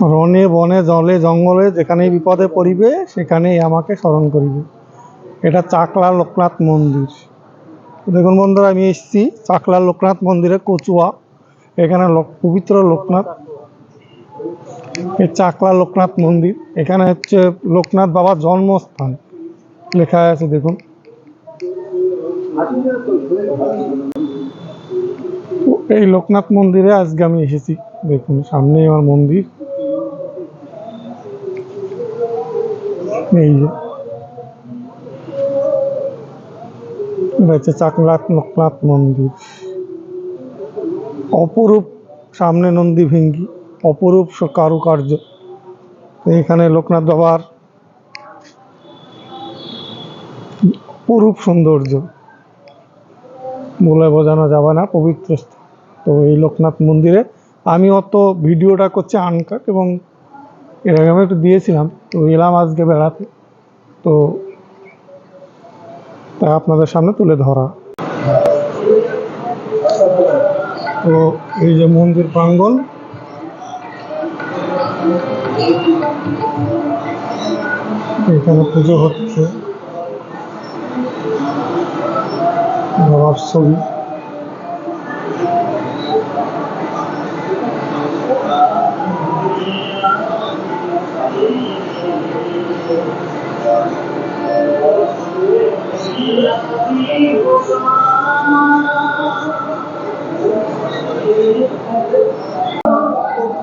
রনে বনে জলে জঙ্গলে যেখানেই বিপদে পড়িবে, সেখানেই আমাকে স্মরণ করিবে। এটা চাকলা লোকনাথ মন্দির। দেখুন বন্ধুরা, আমি এসেছি চাকলা লোকনাথ মন্দিরে, কচুয়া। এখানে পবিত্র লোকনাথ। এই চাকলা লোকনাথ মন্দির। এখানে হচ্ছে লোকনাথ বাবার জন্মস্থান। লেখা আছে, দেখুন। এই লোকনাথ মন্দিরে আজকে আমি এসেছি। দেখুন, সামনেই আমার মন্দির। এই যে। চাকলাত লোকনাথ মন্দির। অপরূপ সামনে নন্দী ভিঙ্গি, অপরূপ কারুকার্য। এখানে লোকনাথ বাবার অপরূপ সৌন্দর্য। বলে বোঝানো যাবে না, পবিত্র তো এই লোকনাথ মন্দিরে আমি অত ভিডিওটা করছি আনকাট এবং এর আগে আমি একটু দিয়েছিলাম, তো এলাম আজকে বেড়াতে। তো তাই আপনাদের সামনে তুলে ধরা। তো এই যে মন্দির প্রাঙ্গণ। এখানে পুজো হচ্ছে। ছবি।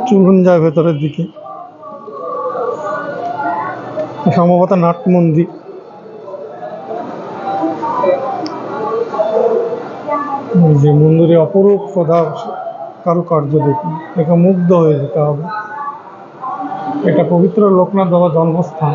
চলুন যায় ভেতরের দিকে। সম্ভবত নাট মন্দির যে মন্দিরে অপরূপ কথা কারুকার্য দেখুন এটা মুগ্ধ হয়ে যেতে হবে। এটা পবিত্র লোকনাথ বাবার জন্মস্থান।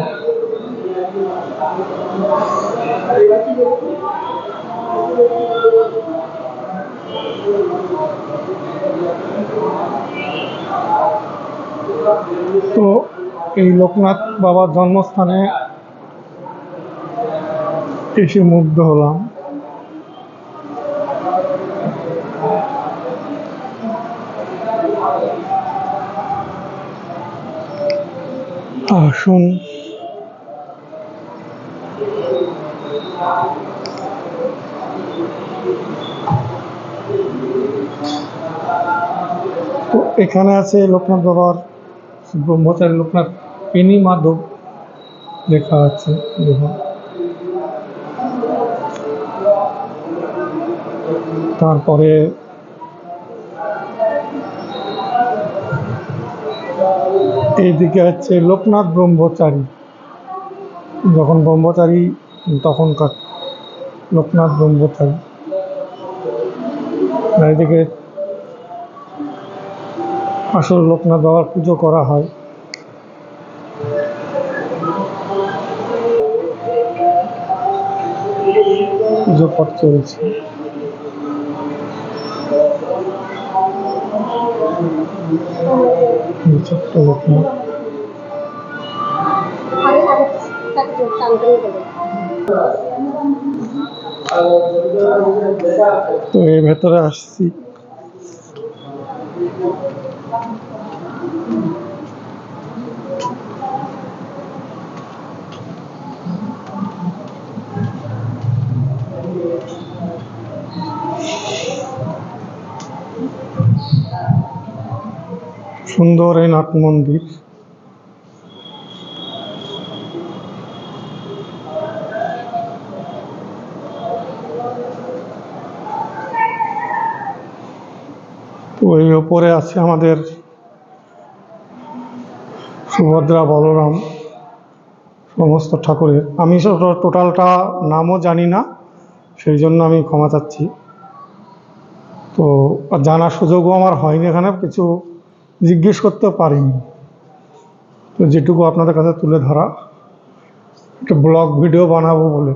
তো এই লোকনাথ বাবার জন্মস্থানে এসে মুগ্ধ হলাম। আসুন। তো এখানে আছে লোকনাথ বাবার ব্রহ্মচারী লোকনাথ পেনি মাধব লেখা আছে। দেখুন তারপরে এইদিকে হচ্ছে লোকনাথ ব্রহ্মচারী। যখন ব্রহ্মচারী, তখনকার লোকনাথ ব্রহ্মচারী। এদিকে আসল লোকনাথ বাবার পুজো করা হয়। পুজো পাঠ চলছে। ছোট্ট লোকনাথ। তো এর ভেতরে আসছি। সুন্দর এই নাট মন্দির। এই ওপরে আছে আমাদের সুভদ্রা বলরাম, সমস্ত ঠাকুরের। আমি সব টোটালটা নামও জানি না। সেই জন্য আমি ক্ষমা চাচ্ছি। তো জানার সুযোগও আমার হয়নি এখানে, কিছু জিজ্ঞেস করতে পারিনি। তো যেটুকু আপনাদের কাছে তুলে ধরা, একটা ব্লগ ভিডিও বানাবো বলে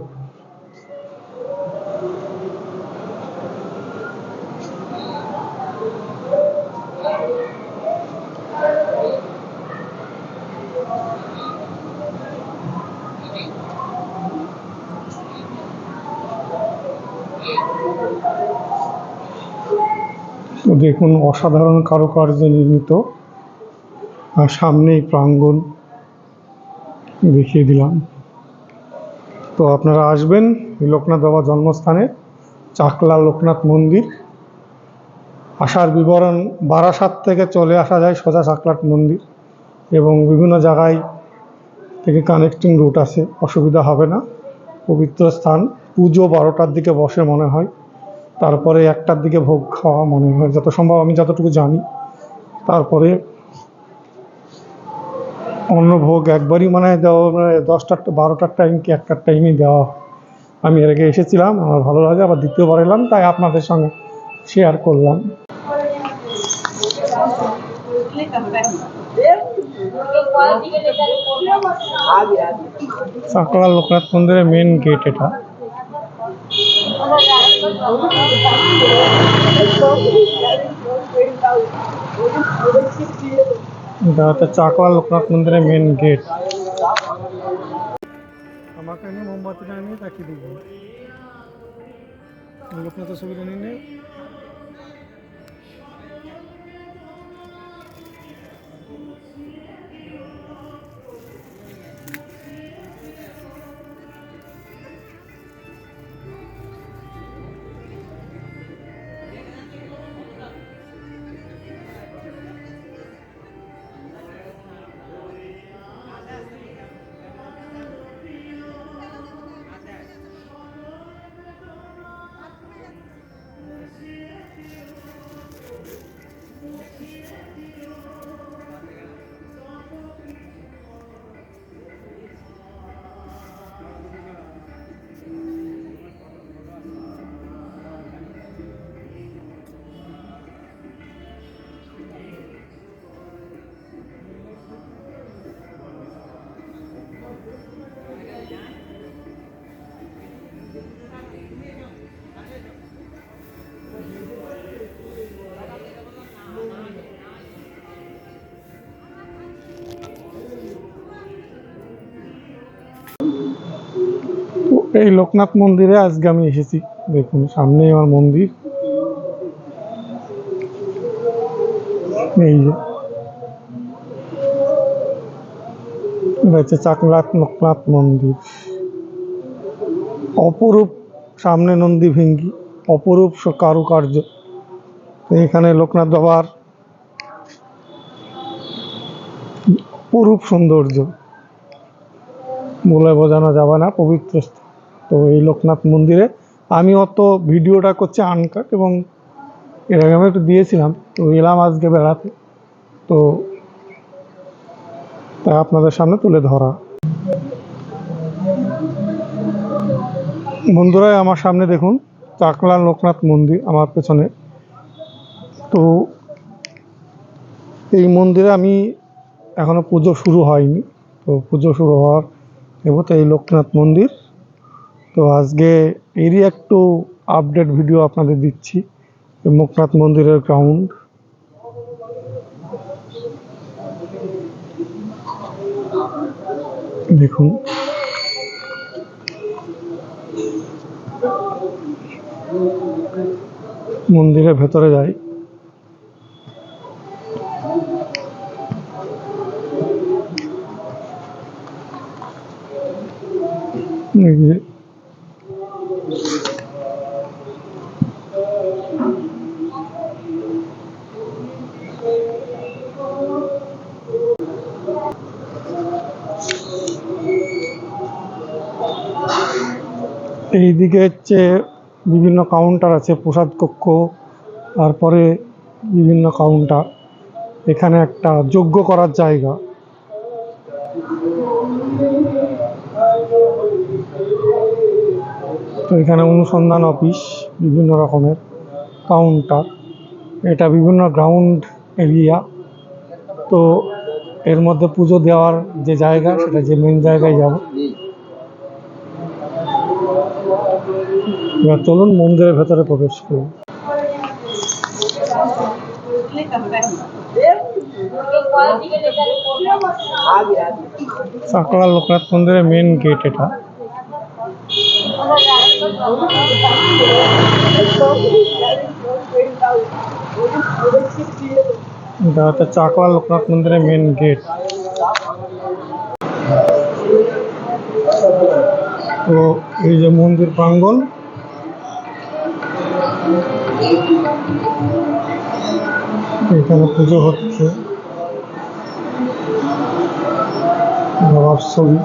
তো দেখুন, অসাধারণ কারুকার্য নির্মিত। আর সামনেই প্রাঙ্গণ দেখিয়ে দিলাম। তো আপনারা আসবেন লোকনাথ বাবার জন্মস্থানে, চাকলা লোকনাথ মন্দির। আসার বিবরণ বারাসাত থেকে চলে আসা যায় সোজা চাকলাট মন্দির এবং বিভিন্ন জায়গায় থেকে কানেক্টিং রুট আছে। অসুবিধা হবে না। পবিত্র স্থান। পুজো বারোটার দিকে বসে মনে হয়। তারপরে একটার দিকে ভোগ খাওয়া মনে হয়, যত সম্ভব আমি যতটুকু জানি। তারপরে অন্য ভোগ একবারই মানে দেওয়া মানে দশটার, বারোটার টাইম কি একটার টাইমই দেওয়া। আমি এর আগে এসেছিলাম, আমার ভালো লাগে, আবার দ্বিতীয়বার এলাম, তাই আপনাদের সঙ্গে শেয়ার করলাম। চাকলা লোকনাথ মন্দিরের মেন গেট এটা। এটা হচ্ছে চাকলা লোকনাথ মন্দিরের মেন গেট আমাকে নিয়ে মোমবাতিটা নিয়ে তাকিয়ে দিব লোকনাথের এই লোকনাথ মন্দিরে আজকে আমি এসেছি। দেখুন, সামনেই আমার মন্দির। এই যে। হচ্ছে চাকলাত লোকনাথ মন্দির। অপরূপ সামনে নন্দী ভিঙ্গি, অপরূপ কারুকার্য। এখানে লোকনাথ বাবার অপরূপ সৌন্দর্য। বলে বোঝানো যাবে না পবিত্র স্থান। তো এই লোকনাথ মন্দিরে। আমি অত ভিডিওটা করছি আনকাট এবং এর আগে আমি একটু দিয়েছিলাম, তো এলাম আজকে বেড়াতে। তো তাই আপনাদের সামনে তুলে ধরা। বন্ধুরা, আমার সামনে দেখুন চাকলা লোকনাথ মন্দির আমার পেছনে। তো এই মন্দিরে আমি এখনও পুজো শুরু হয়নি। তো পুজো শুরু হওয়ার এবং তো এই লোকনাথ মন্দির। তো আজকে এরই একটু আপডেট ভিডিও আপনাদের দিচ্ছি, মুখনাথ মন্দিরের গ্রাউন্ড দেখুন। মন্দিরের ভেতরে যাই। এই যে এইদিকে হচ্ছে বিভিন্ন কাউন্টার আছে, প্রসাদ কক্ষ, তারপরে বিভিন্ন কাউন্টার এখানে একটা যজ্ঞ করার জায়গা। তো এখানে অনুসন্ধান অফিস বিভিন্ন রকমের কাউন্টার এটা বিভিন্ন গ্রাউন্ড এরিয়া তো এর মধ্যে পুজো দেওয়ার যে জায়গা, সেটা যে মেন জায়গায় যাব। এবার চলুন মন্দিরের ভেতরে প্রবেশ করুন চাকলা লোকনাথ মন্দিরের মেন গেট এটা। এটা হচ্ছে চাকলা লোকনাথ মন্দিরের মেন গেট তো এই যে মন্দির প্রাঙ্গণ এখানে পুজো হচ্ছে বাবার ছবি